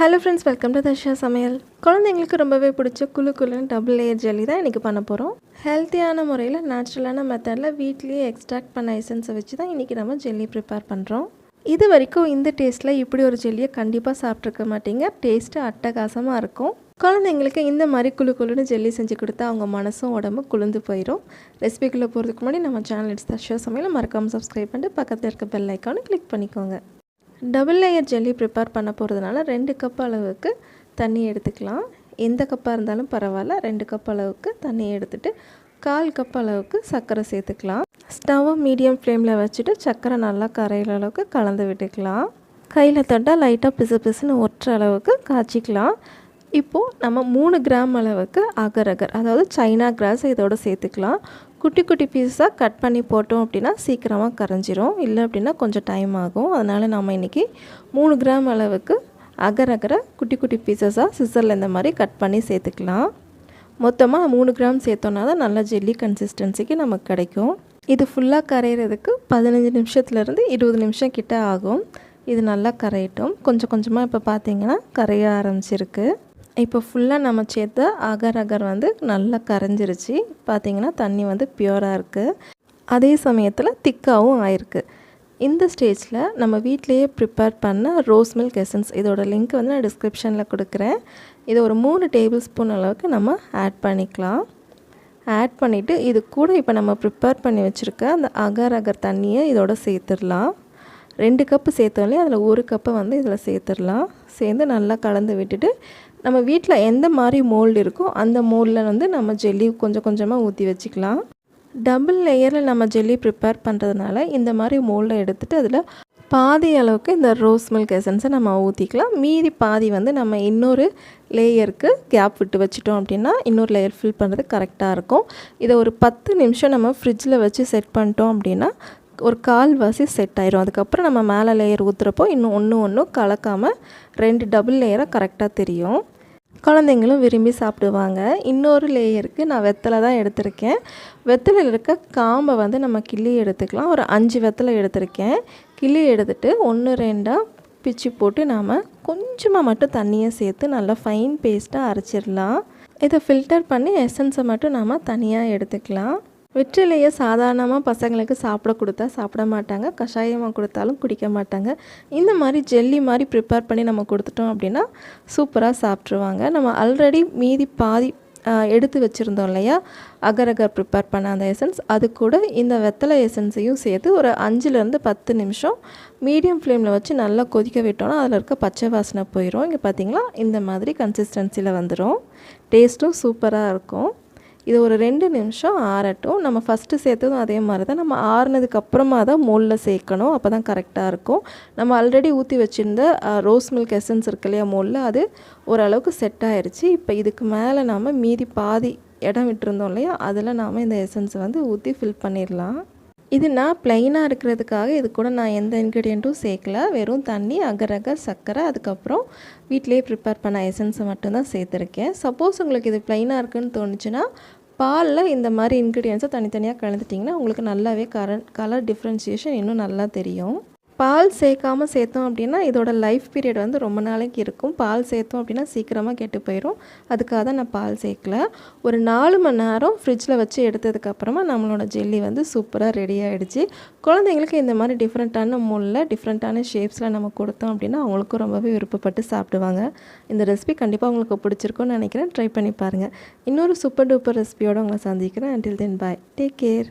Hello friends welcome to Dharsha சமையல் குழந்தைங்களுக்கு ரொம்பவே பிடிச்ச குழு குழுன்னு டபுள் லேயர் ஜெல்லி தான் இன்றைக்கி பண்ண போகிறோம் ஹெல்த்தியான முறையில் நேச்சுரலான மெத்தடில் வீட்லேயே எக்ஸ்ட்ராக்ட் பண்ண எசன்ஸை வச்சு தான் இன்றைக்கி நம்ம ஜெல்லி ப்ரிப்பேர் பண்ணுறோம் இது வரைக்கும் இந்த டேஸ்ட்டில் இப்படி ஒரு ஜெல்லியை கண்டிப்பாக சாப்பிட்ருக்க மாட்டீங்க. டேஸ்ட்டு அட்டகாசமாக இருக்கும். குழந்தைங்களுக்கு இந்த மாதிரி குழு குழுன்னு ஜெல்லி செஞ்சு கொடுத்தா அவங்க மனசும் உடம்பு குளிர்ந்து போயிடும் ரெசிபிக்குள்ளே போகிறதுக்கு முன்னாடி நம்ம சேனல் இட்ஸ் தர்ஷா சமையல் மறக்காமல் சப்ஸ்கிரைப் பண்ணிட்டு பக்கத்தில் இருக்க பெல் ஐக்கானு கிளிக் பண்ணிக்கோங்க. டபுள் லேயர் ஜெல்லி ப்ரிப்பேர் பண்ண போகிறதுனால ரெண்டு கப் அளவுக்கு தண்ணி எடுத்துக்கலாம். எந்த கப்பாக இருந்தாலும் பரவாயில்ல. ரெண்டு கப் அளவுக்கு தண்ணி எடுத்துகிட்டு கால் கப் அளவுக்கு சர்க்கரை சேர்த்துக்கலாம். ஸ்டவ்வை மீடியம் ஃப்ளேமில் வச்சுட்டு சர்க்கரை நல்லா கரையிற அளவுக்கு கலந்து விட்டுக்கலாம். கையில் தொட்டால் லைட்டாக பிசு பிசுன்னு ஒட்டுற அளவுக்கு காய்ச்சிக்கலாம். இப்போது நம்ம மூணு கிராம் அளவுக்கு அகர் அகர் அதாவது சைனா கிராஸ் இதோடு சேர்த்துக்கலாம். குட்டி குட்டி பீஸாக கட் பண்ணி போட்டோம் அப்படின்னா சீக்கிரமாக கரைஞ்சிரும். இல்லை அப்படின்னா கொஞ்சம் டைம் ஆகும். அதனால் நம்ம இன்றைக்கி மூணு கிராம் அளவுக்கு அகர் அகரை குட்டி குட்டி பீசஸாக சிசரில் இந்த மாதிரி கட் பண்ணி சேர்த்துக்கலாம். மொத்தமாக மூணு கிராம் சேர்த்தோன்னா தான் நல்ல ஜெல்லி கன்சிஸ்டன்சிக்கு நமக்கு கிடைக்கும். இது ஃபுல்லாக கரையிறதுக்கு பதினஞ்சு நிமிஷத்துலேருந்து இருபது நிமிஷம் கிட்டே ஆகும். இது நல்லா கரையட்டும். கொஞ்சம் கொஞ்சமாக இப்போ பார்த்தீங்கன்னா கரைய ஆரம்பிச்சிருக்கு. இப்போ ஃபுல்லாக நம்ம சேர்த்த அகர் அகர் வந்து நல்லா கரைஞ்சிருச்சு. பார்த்தீங்கன்னா தண்ணி வந்து பியூராக இருக்குது அதே சமயத்தில் திக்காகவும் ஆயிருக்கு. இந்த ஸ்டேஜில் நம்ம வீட்லேயே ப்ரிப்பேர் பண்ண ரோஸ் மில்க் எசன்ஸ் இதோட லிங்க் வந்து நான் டிஸ்கிரிப்ஷனில் கொடுக்குறேன். இதை ஒரு மூணு டேபிள் ஸ்பூன் அளவுக்கு நம்ம ஆட் பண்ணிக்கலாம். ஆட் பண்ணிவிட்டு இது கூட இப்போ நம்ம ப்ரிப்பேர் பண்ணி வச்சுருக்க அந்த அகர் அகர் தண்ணியை இதோட சேர்த்துடலாம். ரெண்டு கப்பு சேர்த்தோம்லே அதில் ஒரு கப்பை வந்து இதில் சேர்த்துடலாம். சேர்ந்து நல்லா கலந்து விட்டுட்டு நம்ம வீட்டில் எந்த மாதிரி மோல்டு இருக்கோ அந்த மோல்டில் வந்து நம்ம ஜெல்லி கொஞ்சம் கொஞ்சமாக ஊற்றி வச்சுக்கலாம். டபுள் லேயரில் நம்ம ஜெல்லி ப்ரிப்பேர் பண்ணுறதுனால இந்த மாதிரி மோல்டை எடுத்துகிட்டு அதில் பாதி அளவுக்கு இந்த ரோஸ் மில்க் எசன்ஸை நம்ம ஊற்றிக்கலாம் மீதி பாதி வந்து நம்ம இன்னொரு லேயருக்கு கேப் விட்டு வச்சிட்டோம் அப்படின்னா இன்னொரு லேயர் ஃபில் பண்ணுறது கரெக்டாக இருக்கும். இதை ஒரு பத்து நிமிஷம் நம்ம ஃப்ரிட்ஜில் வச்சு செட் பண்ணிட்டோம் அப்படின்னா ஒரு கால்வாசி செட் ஆயிரும். அதுக்கப்புறம் நம்ம மேலே லேயர் ஊற்றுறப்போ இன்னும் ஒன்று ஒன்றும் கலக்காமல் ரெண்டு டபுள் லேயராக கரெக்டாக தெரியும். குழந்தைங்களும் விரும்பி சாப்பிடுவாங்க. இன்னொரு லேயருக்கு நான் வெத்தலை தான் எடுத்திருக்கேன். வெத்தலையில் இருக்க காம்பை வந்து நம்ம கிள்ளி எடுத்துக்கலாம். ஒரு அஞ்சு வெத்தலை எடுத்திருக்கேன். கிள்ளி எடுத்துட்டு ஒன்று ரெண்டாக பிச்சு போட்டு நாம் கொஞ்சமாக மட்டும் தண்ணியை சேர்த்து நல்லா ஃபைன் பேஸ்ட்டாக அரைச்சிடலாம். இதை ஃபில்டர் பண்ணி எசன்ஸை மட்டும் நாம் தனியாக எடுத்துக்கலாம். வெற்றிலையை சாதாரணமாக பசங்களுக்கு சாப்பிட கொடுத்தா சாப்பிட மாட்டாங்க. கஷாயமாக கொடுத்தாலும் குடிக்க மாட்டாங்க. இந்த மாதிரி ஜெல்லி மாதிரி ப்ரிப்பேர் பண்ணி நம்ம கொடுத்துட்டோம் அப்படின்னா சூப்பராக சாப்பிட்ருவாங்க நம்ம ஆல்ரெடி மீதி பாதி எடுத்து வச்சுருந்தோம் இல்லையா? அகரகர் ப்ரிப்பேர் பண்ண அந்த எசன்ஸ் அது கூட இந்த வெத்தலை எசன்ஸையும் சேர்த்து ஒரு அஞ்சுலேருந்து பத்து நிமிஷம் மீடியம் ஃப்ளேமில் வச்சு நல்லா கொதிக்க விட்டோன்னா அதில் இருக்க பச்சை வாசனை போயிடும் இங்கே பார்த்திங்களா இந்த மாதிரி கன்சிஸ்டன்சியில் வந்துடும் டேஸ்ட்டும் சூப்பராக இருக்கும். இது ஒரு ரெண்டு நிமிஷம் ஆறட்டும். நம்ம ஃபஸ்ட்டு சேர்த்ததும் அதே மாதிரி தான் நம்ம ஆறுனதுக்கு அப்புறமா தான் மோலில் சேர்க்கணும். அப்போ தான் கரெக்டாக இருக்கும். நம்ம ஆல்ரெடி ஊற்றி வச்சுருந்த ரோஸ் மில்க் எசன்ஸ் இருக்கு இல்லையா மோலில்? அது ஓரளவுக்கு செட் ஆயிடுச்சு இப்போ இதுக்கு மேலே நாம் மீதி பாதி இடம் விட்டுருந்தோம் இல்லையா? அதில் நாம் இந்த எசன்ஸை வந்து ஊற்றி ஃபில் பண்ணிடலாம். இது நான் ப்ளைனாக இருக்கிறதுக்காக இது கூட நான் எந்த இன்க்ரீடியண்ட்டும் சேர்க்கல. வெறும் தண்ணி அகர் அகர் சர்க்கரை அதுக்கப்புறம் வீட்டிலேயே ப்ரிப்பேர் பண்ண எசன்ஸை மட்டும்தான் சேர்த்துருக்கேன். சப்போஸ் உங்களுக்கு இது ப்ளைனாக இருக்குன்னு தோணுச்சுன்னா பாலில் இந்த மாதிரி இன்க்ரீடியன்ஸை தனித்தனியாக கலந்துட்டிங்கன்னா உங்களுக்கு நல்லாவே கரண்ட் கலர் டிஃப்ரென்சியேஷன் இன்னும் நல்லா தெரியும். பால் சேர்க்காமல் சேர்த்தோம் அப்படின்னா இதோட லைஃப் பீரியட் வந்து ரொம்ப நாளைக்கு இருக்கும். பால் சேர்த்தோம் அப்படின்னா சீக்கிரமாக கெட்டு போயிடும் அதுக்காக தான் நான் பால் சேர்க்கல. ஒரு நாலு மணி நேரம் ஃப்ரிட்ஜில் வச்சு எடுத்ததுக்கப்புறமா நம்மளோட ஜெல்லி வந்து சூப்பராக ரெடி ஆகிடுச்சு குழந்தைங்களுக்கு இந்த மாதிரி டிஃப்ரெண்ட்டான மூலில் டிஃப்ரெண்ட்டான ஷேப்ஸில் நம்ம கொடுத்தோம் அப்படின்னா அவங்களுக்கும் ரொம்பவே விருப்பப்பட்டு சாப்பிடுவாங்க. இந்த ரெசிபி கண்டிப்பாக உங்களுக்கு பிடிச்சிருக்கும்னு நினைக்கிறேன். ட்ரை பண்ணி பாருங்கள் இன்னொரு சூப்பர் டூப்பர் ரெசிபியோடு உங்களை சந்திக்கிறேன். Until then bye take care